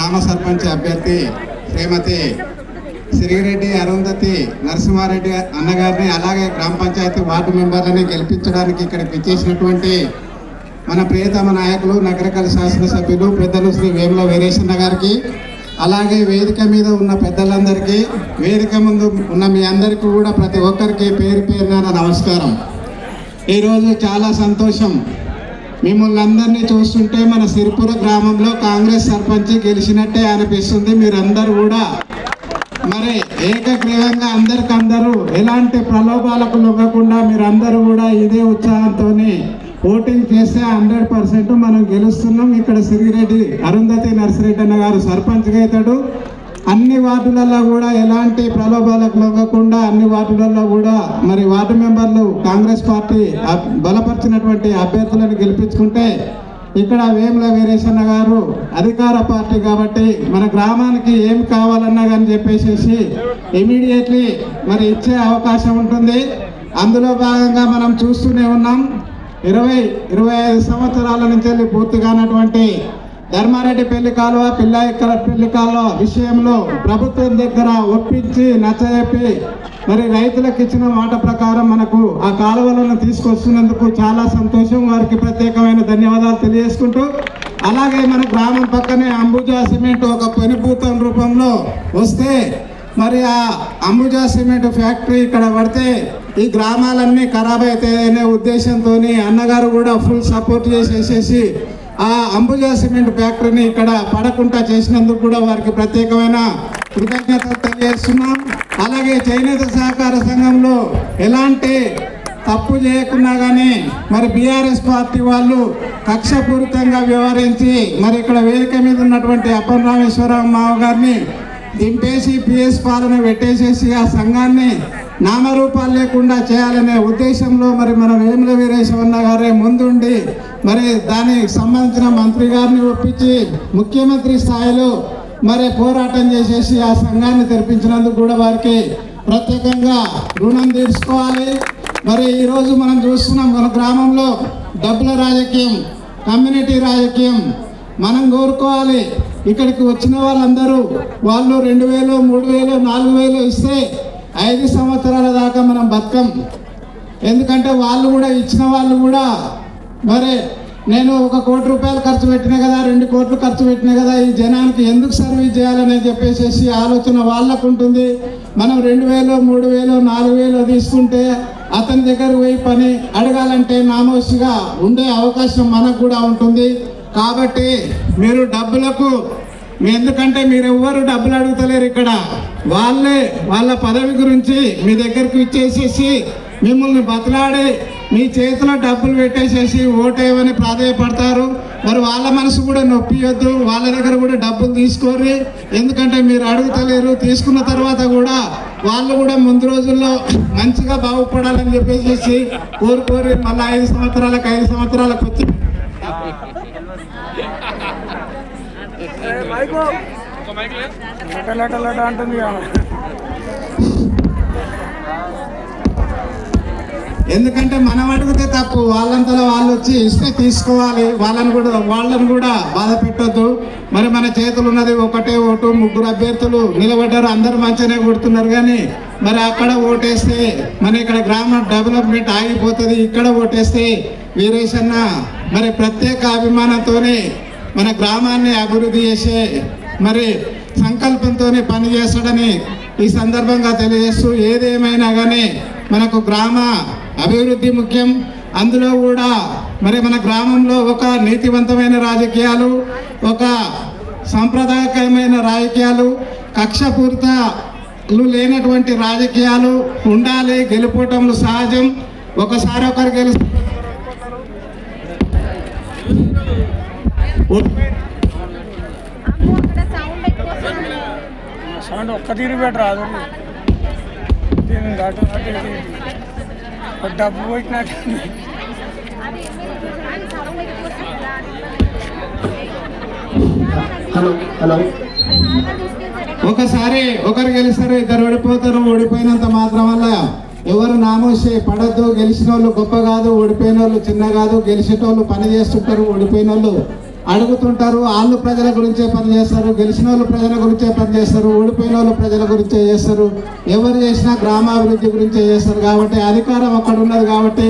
గ్రామ సర్పంచ్ అభ్యర్థి శ్రీమతి సిరిగిరెడ్డి అరుంధతి నరసింహారెడ్డి అన్నగారిని అలాగే గ్రామ పంచాయతీ వార్డు మెంబర్లని గెలిపించడానికి ఇక్కడికి ఇచ్చేసినటువంటి మన ప్రియతమ నాయకులు నగరకల శాసనసభ్యులు పెద్దలు శ్రీ వేముల వీరేశన్న గారికి అలాగే వేదిక మీద ఉన్న పెద్దలందరికీ వేదిక ముందు ఉన్న మీ అందరికీ కూడా ప్రతి ఒక్కరికి పేరు పేరున నమస్కారం. ఈరోజు చాలా సంతోషం. మిమ్మల్ని అందరినీ చూస్తుంటే మన సిరిపుర గ్రామంలో కాంగ్రెస్ సర్పంచ్ గెలిచినట్టే అనిపిస్తుంది మీరందరూ కూడా. మరి ఏకగ్రీవంగా అందరికందరూ ఎలాంటి ప్రలోభాలకు లొంగకుండా మీరందరూ కూడా ఇదే ఉత్సాహంతో ఓటింగ్ చేస్తే హండ్రెడ్ పర్సెంట్ మనం గెలుస్తున్నాం. ఇక్కడ సిరిగిరెడ్డి అరుంధతి నర్సిరెడ్డి అన్న గారు సర్పంచ్గా అవుతాడు. అన్ని వార్డులలో కూడా ఎలాంటి ప్రలోభాలకు లొంగకుండా అన్ని వార్డులలో కూడా మరి వార్డు మెంబర్లు కాంగ్రెస్ పార్టీ బలపరిచినటువంటి అభ్యర్థులను గెలిపించుకుంటే ఇక్కడ వేముల వీరేశన్న గారు అధికార పార్టీ కాబట్టి మన గ్రామానికి ఏం కావాలన్నా కానీ చెప్పేసేసి ఇమీడియట్లీ మరి ఇచ్చే అవకాశం ఉంటుంది. అందులో భాగంగా మనం చూస్తూనే ఉన్నాం. ఇరవై ఇరవై ఐదు సంవత్సరాల నుంచి వెళ్ళి పూర్తి కానటువంటి ధర్మారెడ్డి పెళ్ళి కాలువ పిల్లాయిక్కల పెళ్ళి కాలువ విషయంలో ప్రభుత్వం దగ్గర ఒప్పించి నచ్చజెప్పి మరి రైతులకు ఇచ్చిన మాట ప్రకారం మనకు ఆ కాలువలను తీసుకొస్తున్నందుకు చాలా సంతోషం. వారికి ప్రత్యేకమైన ధన్యవాదాలు తెలియజేసుకుంటూ అలాగే మన గ్రామం పక్కనే అంబుజా సిమెంట్ ఒక పెనుభూతం రూపంలో వస్తే మరి ఆ అంబుజా సిమెంట్ ఫ్యాక్టరీ ఇక్కడ పడితే ఈ గ్రామాలన్నీ ఖరాబ్ అవుతాయనే ఉద్దేశంతో అన్నగారు కూడా ఫుల్ సపోర్ట్ చేసేసేసి ఆ అంబుజా సిమెంట్ ఫ్యాక్టరీని ఇక్కడ పడకుండా చేసినందుకు కూడా వారికి ప్రత్యేకమైన కృతజ్ఞతలు తెలియజేస్తున్నాం. అలాగే చేనేత సహకార సంఘంలో ఎలాంటి తప్పు చేయకున్నా కానీ మరి బీఆర్ఎస్ పార్టీ వాళ్ళు కక్షపూరితంగా వ్యవహరించి మరి ఇక్కడ వేదిక మీద ఉన్నటువంటి అప్పన్ రామేశ్వరరావు మావ గారిని దింపేసి పిఎస్ పాలన పెట్టేసేసి ఆ సంఘాన్ని నామరూపాలు లేకుండా చేయాలనే ఉద్దేశంలో మరి మన వేముల వీరేశవన్న గారే ముందుండి మరి దానికి సంబంధించిన మంత్రి గారిని ఒప్పించి ముఖ్యమంత్రి స్థాయిలో మరి పోరాటం చేసేసి ఆ సంఘాన్ని తెరిపించినందుకు కూడా వారికి ప్రత్యేకంగా రుణం తీర్చుకోవాలి. మరి ఈరోజు మనం చూస్తున్నాం మన గ్రామంలో డబ్బుల రాజకీయం కమ్యూనిటీ రాజకీయం మనం కోరుకోవాలి. ఇక్కడికి వచ్చిన వాళ్ళందరూ వాళ్ళు రెండు వేలు మూడు వేలు నాలుగు వేలు ఇస్తే ఐదు సంవత్సరాల దాకా మనం బతకం. ఎందుకంటే వాళ్ళు కూడా ఇచ్చిన వాళ్ళు కూడా మరి నేను ఒక కోటి రూపాయలు ఖర్చు పెట్టినా కదా రెండు కోట్లు ఖర్చు పెట్టినా కదా ఈ జనానికి ఎందుకు సర్వీస్ చేయాలని చెప్పేసి ఆలోచన వాళ్ళకు ఉంటుంది. మనం రెండు వేలు మూడు వేలు నాలుగు వేలు తీసుకుంటే అతని దగ్గర పోయి పని అడగాలంటే నామోషిగా ఉండే అవకాశం మనకు కూడా ఉంటుంది. కాబట్టి మీరు డబ్బులకు మీ ఎందుకంటే మీరెవ్వరు డబ్బులు అడుగుతలేరు ఇక్కడ. వాళ్ళే వాళ్ళ పదవి గురించి మీ దగ్గరికి ఇచ్చేసేసి మిమ్మల్ని బతలాడి మీ చేతిలో డబ్బులు పెట్టేసేసి ఓటేయమని ప్రాధాయపడతారు. మరి వాళ్ళ మనసు కూడా నొప్పియొద్దు. వాళ్ళ దగ్గర కూడా డబ్బులు తీసుకోర్రి. ఎందుకంటే మీరు అడుగుతలేరు. తీసుకున్న తర్వాత కూడా వాళ్ళు కూడా ముందు రోజుల్లో మంచిగా బాగుపడాలని చెప్పేసి కోరుకోరి మళ్ళీ ఐదు సంవత్సరాలకు ఐదు సంవత్సరాలకు వచ్చి లట లట లట అంటుంది. ఎందుకంటే మనం అడిగితే తప్పు. వాళ్ళంతలో వాళ్ళు వచ్చి ఇస్తే తీసుకోవాలి. వాళ్ళని కూడా వాళ్ళని కూడా బాధ పెట్టొద్దు. మరి మన చేతులు ఉన్నది ఒకటే ఓటు. ముగ్గురు అభ్యర్థులు నిలబడ్డారు. అందరూ మంచిగానే కొడుతున్నారు. కానీ మరి అక్కడ ఓటేస్తే మన ఇక్కడ గ్రామ డెవలప్మెంట్ ఆగిపోతుంది. ఇక్కడ ఓటేస్తే వీరేశన్న మరి ప్రత్యేక అభిమానంతోనే మన గ్రామాన్ని అభివృద్ధి చేసే మరి సంకల్పంతోనే పని చేస్తాడని ఈ సందర్భంగా తెలియజేస్తూ ఏదేమైనా కానీ మనకు గ్రామ అభివృద్ధి ముఖ్యం. అందులో కూడా మరి మన గ్రామంలో ఒక నీతివంతమైన రాజకీయాలు ఒక సాంప్రదాయకమైన రాజకీయాలు కక్షపూరితలు లేనటువంటి రాజకీయాలు ఉండాలి గెలుపోవటంలో సహజం. ఒకసారి ఒకరు గెలు సౌండ్ ఒక్క తీరు బెటర్ అది దీన్ని దాటు డబ్బు పోయినట్టు హలో హలో. ఒకసారి ఒకరు గెలుస్తారు ఇద్దరు ఓడిపోతారు ఓడిపోయినంత మాత్రం వల్ల ఎవరు నామోషి పడద్దు. గెలిచిన వాళ్ళు గొప్ప కాదు ఓడిపోయిన వాళ్ళు చిన్న కాదు. గెలిచేటోళ్ళు పని చేస్తుంటారు ఓడిపోయిన వాళ్ళు అడుగుతుంటారు వాళ్ళు ప్రజల గురించే పనిచేస్తారు గెలిచిన వాళ్ళు ప్రజల గురించే పనిచేస్తారు ఓడిపోయిన వాళ్ళు ప్రజల గురించే చేస్తారు ఎవరు చేసినా గ్రామాభివృద్ధి గురించే చేస్తారు కాబట్టి అధికారం అక్కడ ఉన్నది కాబట్టి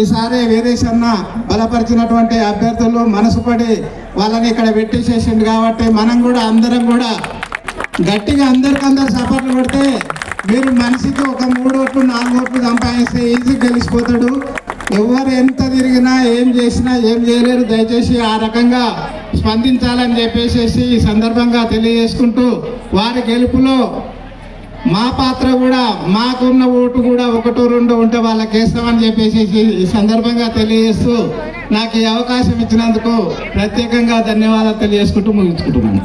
ఈసారి వీరేశన్న బలపరిచినటువంటి అభ్యర్థులు మనసు పడి వాళ్ళని ఇక్కడ పెట్టేసేసిండు కాబట్టి మనం కూడా అందరం కూడా గట్టిగా అందరికందరు సపోర్ట్లు కొడితే మీరు మనిషికి ఒక మూడు ఓట్లు నాలుగు ఓట్లు సంపాదిస్తే ఈజీ గెలిచిపోతాడు. ఎవరు ఎంత తిరిగినా ఏం చేసినా ఏం చేయలేరు. దయచేసి ఆ రకంగా స్పందించాలని చెప్పేసి ఈ సందర్భంగా తెలియజేసుకుంటూ వారి గెలుపులో మా పాత్ర కూడా మాకున్న ఓటు కూడా ఒకటో రెండో ఉంటే వాళ్ళకి వేస్తామని చెప్పేసి ఈ సందర్భంగా తెలియజేస్తూ నాకు ఈ అవకాశం ఇచ్చినందుకు ప్రత్యేకంగా ధన్యవాదాలు తెలియజేసుకుంటూ ముగించుకుంటున్నాను.